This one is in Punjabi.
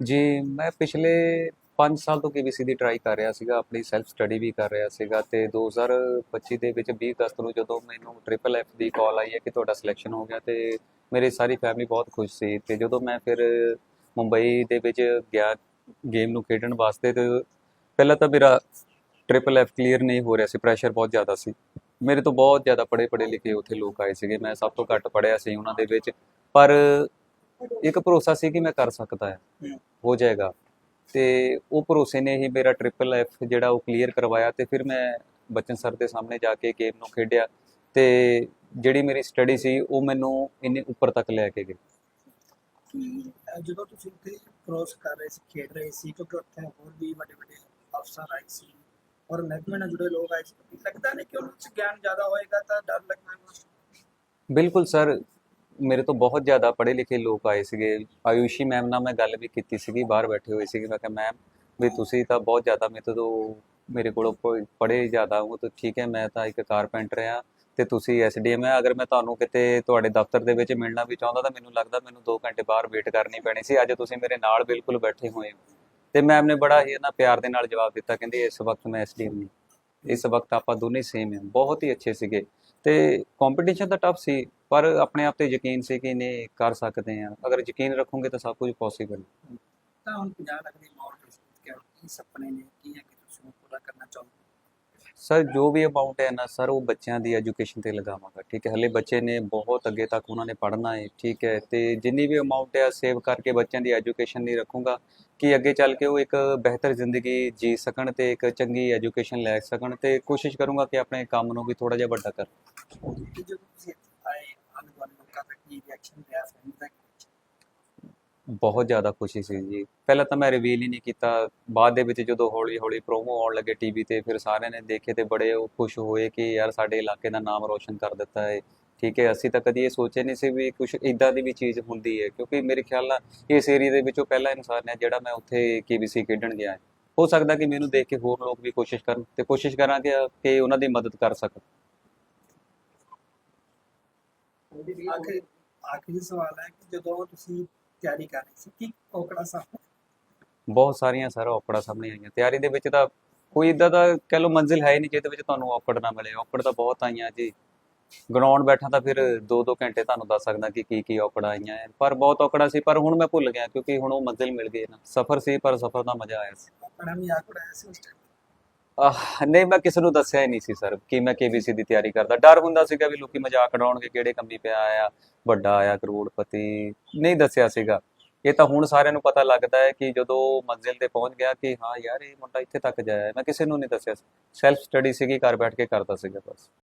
ਜੀ, ਮੈਂ ਪਿਛਲੇ 5 ਸਾਲ ਤੋਂ KBC ਦੀ ਟਰਾਈ ਕਰ ਰਿਹਾ ਸੀਗਾ, ਆਪਣੀ ਸੈਲਫ ਸਟੱਡੀ ਵੀ ਕਰ ਰਿਹਾ ਸੀਗਾ ਤੇ 2025 ਦੇ ਵਿੱਚ 20 ਅਗਸਤ ਨੂੰ ਜਦੋਂ ਮੈਨੂੰ ਟ੍ਰਿਪਲ ਐਫ ਦੀ ਕਾਲ ਆਈ ਹੈ ਕਿ ਤੁਹਾਡਾ ਸਿਲੈਕਸ਼ਨ ਹੋ ਗਿਆ ਤੇ ਮੇਰੀ ਸਾਰੀ ਫੈਮਿਲੀ ਬਹੁਤ ਖੁਸ਼ ਸੀ ਤੇ ਜਦੋਂ ਮੈਂ ਫਿਰ ਮੁੰਬਈ ਦੇ ਵਿੱਚ ਗਿਆ ਗੇਮ ਨੂੰ ਖੇਡਣ ਵਾਸਤੇ ਤੇ ਪਹਿਲਾਂ ਤਾਂ ਮੇਰਾ ਟ੍ਰਿਪਲ ਐਫ ਕਲੀਅਰ ਨਹੀਂ ਹੋ ਰਿਹਾ ਸੀ ਪ੍ਰੈਸ਼ਰ ਬਹੁਤ ਜ਼ਿਆਦਾ ਸੀ। ਮੇਰੇ ਤੋਂ ਬਹੁਤ ਜ਼ਿਆਦਾ ਪੜ੍ਹੇ ਪੜ੍ਹੇ ਲਿਖੇ ਉੱਥੇ ਲੋਕ ਆਏ ਸੀਗੇ, ਮੈਂ ਸਭ ਤੋਂ ਘੱਟ ਪੜ੍ਹਿਆ ਸੀ ਉਹਨਾਂ ਦੇ ਵਿੱਚ। ਪਰ ਇੱਕ ਭਰੋਸਾ ਸੀ ਕਿ ਮੈਂ ਕਰ ਸਕਦਾ ਹੈ। ਹੋ। ਜਾਏਗਾ। ਤੇ ਉਹ ਭਰੋਸੇ ਨੇ ਹੀ ਮੇਰਾ ਟ੍ਰਿਪਲ ਐਫ ਜਿਹੜਾ ਉਹ ਕਲੀਅਰ ਕਰਵਾਇਆ ਤੇ ਫਿਰ ਮੈਂ ਬਚਨ ਸਰ ਦੇ ਸਾਹਮਣੇ ਜਾ ਕੇ ਗੇਮ ਨੂੰ ਖੇਡਿਆ ਤੇ ਜਿਹੜੀ ਮੇਰੀ ਸਟੱਡੀ ਸੀ ਉਹ ਮੈਨੂੰ ਇੰਨੇ ਉੱਪਰ ਤੱਕ ਲੈ ਕੇ ਗਈ ਜਦੋਂ ਤੁਸੀਂ ਉੱਥੇ ਕ੍ਰੋਸ ਕਰ ਰਹੇ ਸੀ ਖੇਡ ਰਹੇ ਸੀ ਕਿਉਂਕਿ ਉੱਥੇ ਹੋਰ ਵੀ ਵੱਡੇ ਵੱਡੇ ਅਫਸਰ ਆਏ ਸੀ ਔਰ ਮਹਿਕਮੇ ਨਾਲ ਜੁੜੇ ਲੋਕ ਆਏ ਸੀ ਲੱਗਦਾ ਨਹੀਂ ਕਿ ਉਹਨਾਂ 'ਚ ਗਿਆਨ ਜ਼ਿਆਦਾ ਹੋਏਗਾ ਤਾਂ ਡਰ ਲੱਗਣਾ। ਬਿਲਕੁਲ ਸਰ ਮੇਰੇ ਤੋਂ ਬਹੁਤ ਜ਼ਿਆਦਾ ਪੜ੍ਹੇ ਲਿਖੇ ਲੋਕ ਆਏ ਸੀਗੇ। ਆਯੂਸ਼ੀ ਮੈਮ ਨਾਲ ਮੈਂ ਗੱਲ ਵੀ ਕੀਤੀ ਸੀਗੀ, ਬਾਹਰ ਬੈਠੇ ਹੋਏ ਸੀਗੇ। ਮੈਂ ਕਿਹਾ, ਮੈਮ, ਵੀ ਤੁਸੀਂ ਤਾਂ ਬਹੁਤ ਜ਼ਿਆਦਾ ਮੇਰੇ ਤੋਂ ਮੇਰੇ ਕੋਲੋਂ ਪ- ਪੜ੍ਹੇ ਜ਼ਿਆਦਾ ਹੋ, ਤਾਂ ਠੀਕ ਹੈ, ਮੈਂ ਤਾਂ ਇੱਕ ਕਾਰਪੈਂਟਰ ਆ ਤੇ ਤੁਸੀਂ ਐਸਡੀਐਮ ਹੈ। ਅਗਰ ਮੈਂ ਤੁਹਾਨੂੰ ਕਿਤੇ ਤੁਹਾਡੇ ਦਫ਼ਤਰ ਦੇ ਵਿੱਚ ਮਿਲਣਾ ਵੀ ਚਾਹੁੰਦਾ ਤਾਂ ਮੈਨੂੰ ਲੱਗਦਾ ਮੈਨੂੰ 2 ਘੰਟੇ ਬਾਹਰ ਵੇਟ ਕਰਨੀ ਪੈਣੀ ਸੀ। ਅੱਜ ਤੁਸੀਂ ਮੇਰੇ ਨਾਲ ਬਿਲਕੁਲ ਬੈਠੇ ਹੋਏ ਹੋ। ਤੇ ਮੈਮ ਨੇ ਬੜਾ ਹੀ ਨਾ ਪਿਆਰ ਦੇ ਨਾਲ ਜਵਾਬ ਦਿੱਤਾ, ਕਹਿੰਦੇ, ਇਸ ਵਕਤ ਮੈਂ ਐਸਡੀਐਮ ਨਹੀਂ ਇਸ ਵਕਤ ਆਪਾਂ ਦੋਨੇ ਸੇਮ ਹਾਂ, ਬਹੁਤ ਹੀ ਅੱਛੇ ਸੀਗੇ। ਤੇ ਕੰਪੀਟੀਸ਼ਨ ਤਾਂ ਟਫ ਸੀ, ਪਰ ਆਪਣੇ ਆਪ ਤੇ ਯਕੀਨ ਸੀ ਕਿ ਇਹਨੇ ਕਰ ਸਕਦੇ ਆ ਅਗਰ ਯਕੀਨ ਰੱਖੋਗੇ ਤਾਂ ਸਭ ਕੁਝ ਪੋਸੀਬਲ ਤਾਂ ਹੁਣ 50 ਲੱਖ ਦੀ ਅਮਾਉਂਟ ਕਿ ਕੀ ਸੁਪਨੇ ਨੇ, ਕੀ ਹੈ ਕਿ ਤੁਸੀਂ ਉਹ ਪੂਰਾ ਕਰਨਾ ਚਾਹੁੰਦੇ ਸਰ ਜੋ ਵੀ ਅਮਾਉਂਟ ਹੈ ਨਾ ਸਰ ਉਹ ਬੱਚਿਆਂ ਦੀ ਐਜੂਕੇਸ਼ਨ ਤੇ ਲਗਾਵਾਂਗਾ, ਠੀਕ ਹੈ? ਹਲੇ ਬੱਚੇ ਨੇ ਬਹੁਤ ਅੱਗੇ ਤੱਕ ਉਹਨਾਂ ਨੇ ਪੜ੍ਹਨਾ ਹੈ ਠੀਕ ਹੈ? ਤੇ ਜਿੰਨੀ ਵੀ ਅਮਾਉਂਟ ਹੈ ਸੇਵ ਕਰਕੇ ਬੱਚਿਆਂ ਦੀ ਐਜੂਕੇਸ਼ਨ ਲਈ ਰੱਖੂੰਗਾ, ਕਿ ਅੱਗੇ ਚੱਲ ਕੇ ਉਹ ਇੱਕ ਬਿਹਤਰ ਜ਼ਿੰਦਗੀ ਜੀ ਸਕਣ ਤੇ ਇੱਕ ਚੰਗੀ ਐਜੂਕੇਸ਼ਨ ਲੈ ਸਕਣ ਤੇ ਕੋਸ਼ਿਸ਼ ਕਰੂੰਗਾ ਕਿ ਆਪਣੇ ਕੰਮ ਨੂੰ ਵੀ ਥੋੜਾ ਜਿਹਾ ਵੱਡਾ ਕਰ ਕਿ ਜਦੋਂ ਤੁਸੀਂ ਇੱਥੇ ਆਏ ਆਲੇ ਦੁਆਲੇ ਲੋਕਾਂ ਦਾ ਕੀ ਰਿਐਕਸ਼ਨ ਰਿਹਾ ਫੈਮਿਲੀ ਦਾ ਬਹੁਤ ਜ਼ਿਆਦਾ ਖੁਸ਼ੀ ਸੀ ਜੀ। ਪਹਿਲਾਂ ਤਾਂ ਮੈਂ ਰਿਵੀਲ ਹੀ ਨਹੀਂ ਕੀਤਾ। ਬਾਅਦ ਦੇ ਵਿੱਚ ਜਦੋਂ ਹੌਲੀ ਹੌਲੀ ਪ੍ਰੋਮੋ ਆਉਣ ਲੱਗੇ ਟੀਵੀ ਤੇ, ਫਿਰ ਸਾਰਿਆਂ ਨੇ ਦੇਖੇ ਤੇ ਬੜੇ ਉਹ ਖੁਸ਼ ਹੋਏ ਕਿ ਯਾਰ ਸਾਡੇ ਇਲਾਕੇ ਦਾ ਨਾਮ ਰੋਸ਼ਨ ਕਰ ਦਿੱਤਾ ਹੈ ਠੀਕ ਹੈ, ਅਸੀਂ ਤਾਂ ਕਦੀ ਇਹ ਸੋਚੇ ਨਹੀਂ ਸੀ ਵੀ ਕੁਝ ਇਦਾਂ ਦੀ ਵੀ ਚੀਜ਼ ਹੁੰਦੀ ਹੈ ਕਿਉਂਕਿ ਮੇਰੇ ਖਿਆਲ ਨਾਲ ਇਸ ਏਰੀਆ ਦੇ ਵਿੱਚੋਂ ਪਹਿਲਾ ਇਨਸਾਨ ਹੈ ਜਿਹੜਾ ਮੈਂ ਉੱਥੇ KBC ਖੇਡਣ ਗਿਆ ਹੋ ਸਕਦਾ ਕਿ ਮੈਨੂੰ ਦੇਖ ਕੇ ਹੋਰ ਲੋਕ ਵੀ ਕੋਸ਼ਿਸ਼ ਕਰਨ ਤੇ ਕੋਸ਼ਿਸ਼ ਕਰਾਂਗੇ ਕਿ ਉਹਨਾਂ ਦੀ ਮਦਦ ਕਰ ਸਕਣ। ਆਖਿਰ ਆਖਰੀ ਸਵਾਲ ਹੈ ਕਿ ਜਦੋਂ ਤੁਸੀਂ ਤਿਆਰੀ ਕਰ ਰਹੇ ਸੀ। ਕੀ ਔਕੜਾ ਸਾਹਮਣੇ? ਬਹੁਤ ਸਾਰੀਆਂ ਸਰ ਔਕੜਾਂ ਸਾਹਮਣੇ ਆਈਆਂ। ਤਿਆਰੀ ਦੇ ਵਿੱਚ ਤਾਂ ਕੋਈ ਇਦਾਂ ਦਾ ਕਹਿ ਲਓ ਮੰਜ਼ਿਲ ਹੈ ਨਹੀਂ ਜਿਹਦੇ ਵਿੱਚ ਤੁਹਾਨੂੰ ਔਕੜ ਨਾ ਮਿਲੇ। ਔਕੜ ਤਾਂ ਬਹੁਤ ਆਈਆਂ ਜੀ। ਗਰਾਊਂਡ ਬੈਠਾ ਤਾਂ ਫਿਰ 2-2 ਘੰਟੇ ਤੁਹਾਨੂੰ ਦੱਸ ਸਕਦਾ ਕਿ ਕੀ ਕੀ ਔਕੜਾਂ ਆਈਆਂ। ਪਰ ਬਹੁਤ ਔਕੜਾਂ ਸੀ ਪਰ ਹੁਣ ਮੈਂ ਭੁੱਲ ਗਿਆ ਕਿਉਂਕਿ ਹੁਣ ਉਹ ਮੰਜ਼ਿਲ ਮਿਲ ਗਈ ਨਾ। ਸਫ਼ਰ ਸੀ ਪਰ ਸਫ਼ਰ ਦਾ ਮਜ਼ਾ ਆਇਆ ਸੀ। ਆਪਣਾ ਮਜ਼ਾਕ ਉਡਾਇਆ ਸੀ ਉਸ ਟਾਈਮ ਨਹੀਂ, ਮੈਂ ਕਿਸੇ ਨੂੰ ਦੱਸਿਆ ਹੀ ਨਹੀਂ ਸੀ ਸਰ ਕਿ ਮੈਂ KBC ਦੀ ਤਿਆਰੀ ਕਰਦਾ। ਡਰ ਹੁੰਦਾ ਸੀਗਾ ਵੀ ਲੋਕੀ ਮਜ਼ਾਕ ਉਡਾਉਣਗੇ, ਕਿਹੜੇ ਕੰਮੀ ਪਿਆ ਆਇਆ, ਵੱਡਾ ਆਇਆ, ਕਰੋੜਪਤੀ। ਨਹੀਂ ਦੱਸਿਆ ਸੀਗਾ। ਇਹ ਤਾਂ ਹੁਣ ਸਾਰਿਆਂ ਨੂੰ ਪਤਾ ਲੱਗਦਾ ਹੈ ਕਿ ਜਦੋਂ ਮੰਜ਼ਿਲ ਤੇ ਪਹੁੰਚ ਗਿਆ ਕਿ ਹਾਂ ਯਾਰ, ਇਹ ਮੁੰਡਾ ਇੱਥੇ ਤੱਕ ਜਾਇਆ ਮੈਂ ਕਿਸੇ ਨੂੰ ਨਹੀਂ ਦੱਸਿਆ ਸੈਲਫ ਸਟੱਡੀ ਸੀਗੀ, ਘਰ ਬੈਠ ਕੇ ਕਰਦਾ ਸੀਗਾ ਬਸ।